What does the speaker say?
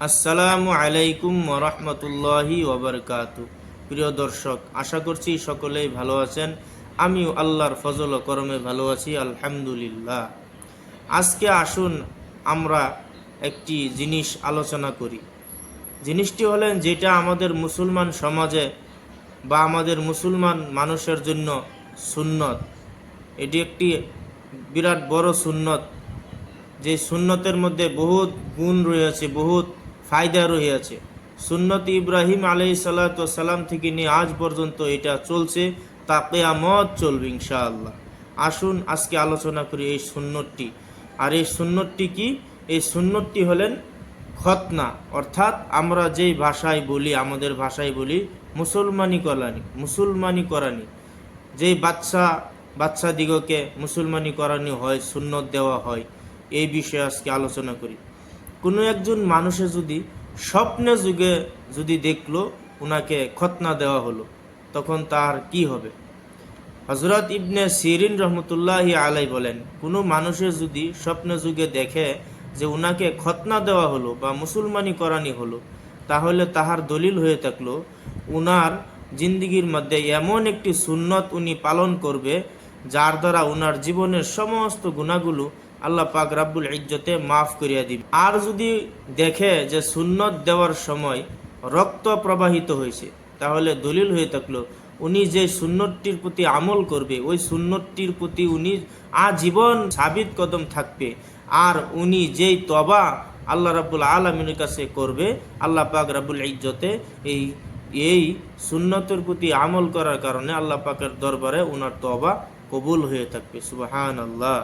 আসসালামু আলাইকুম ওরহমতুল্লাহি ওবরকাতু প্রিয় দর্শক, আশা করছি সকলেই ভালো আছেন। আমিও আল্লাহর ফজল করমে ভালো আছি, আলহামদুলিল্লাহ। আজকে আসুন আমরা একটি জিনিস আলোচনা করি। জিনিসটি হলেন যেটা আমাদের মুসলমান সমাজে বা আমাদের মুসলমান মানুষের জন্য সুন্নত। এটি একটি বিরাট বড় সুন্নত। যে সুন্নতের মধ্যে বহুত গুণ রয়েছে, বহুত ফায়দা রয়েছে সুন্নত ইব্রাহিম আলাই সালাম থেকে নিয়ে আজ পর্যন্ত এটা চলছে, তা কেয়ামত চলবে ইনশাআল্লাহ। আসুন আজকে আলোচনা করি এই সুন্নতটি। আর এই সুন্নতটি কি? এই সুন্নতটি হলেন খতনা, অর্থাৎ আমরা যেই ভাষায় বলি, আমাদের ভাষায় বলি মুসলমানি করানি মুসলমানি করানি। যেই বাচ্চা বাচ্চা দিগকে মুসলমানি করানি হয়, সুন্নত দেওয়া হয়, এই বিষয়ে আজকে আলোচনা করি। কোনো একজন মানুষে যদি স্বপ্নে যুগে যদি দেখল ওনাকে খতনা দেওয়া হলো, তখন তার কি হবে? হজরত ইবনে সিরিন রহমতুল্লাহ আলাই বলেন, কোনো মানুষের যদি স্বপ্ন যুগে দেখে যে উনাকে খতনা দেওয়া হলো বা মুসলমানি করানি হলো, তাহলে তাহার দলিল হয়ে থাকল, উনার জিন্দিগির মধ্যে এমন একটি সুন্নত উনি পালন করবে, যার দ্বারা উনার জীবনের সমস্ত গুণাগুলো আল্লাহ পাক রাব্বুল ইজ্জতে মাফ করিয়া দিবে। আর যদি দেখে যে সুন্নত দেওয়ার সময় রক্ত প্রবাহিত হয়েছে, তাহলে দলিল হয়ে থাকল, উনি যে সুন্নতটির প্রতি আমল করবে, ওই সুন্নতটির প্রতি উনি আজীবন সাবিত কদম থাকবে। আর উনি যেই তবা আল্লাহ রাবুল আলমিনের কাছে করবে, আল্লাহ পাক রাবুল ইজ্জতে এই এই সুন্নতের প্রতি আমল করার কারণে আল্লাহ পাকের দরবারে উনার তবা কবুল হয়ে থাকবে। সুবাহান আল্লাহ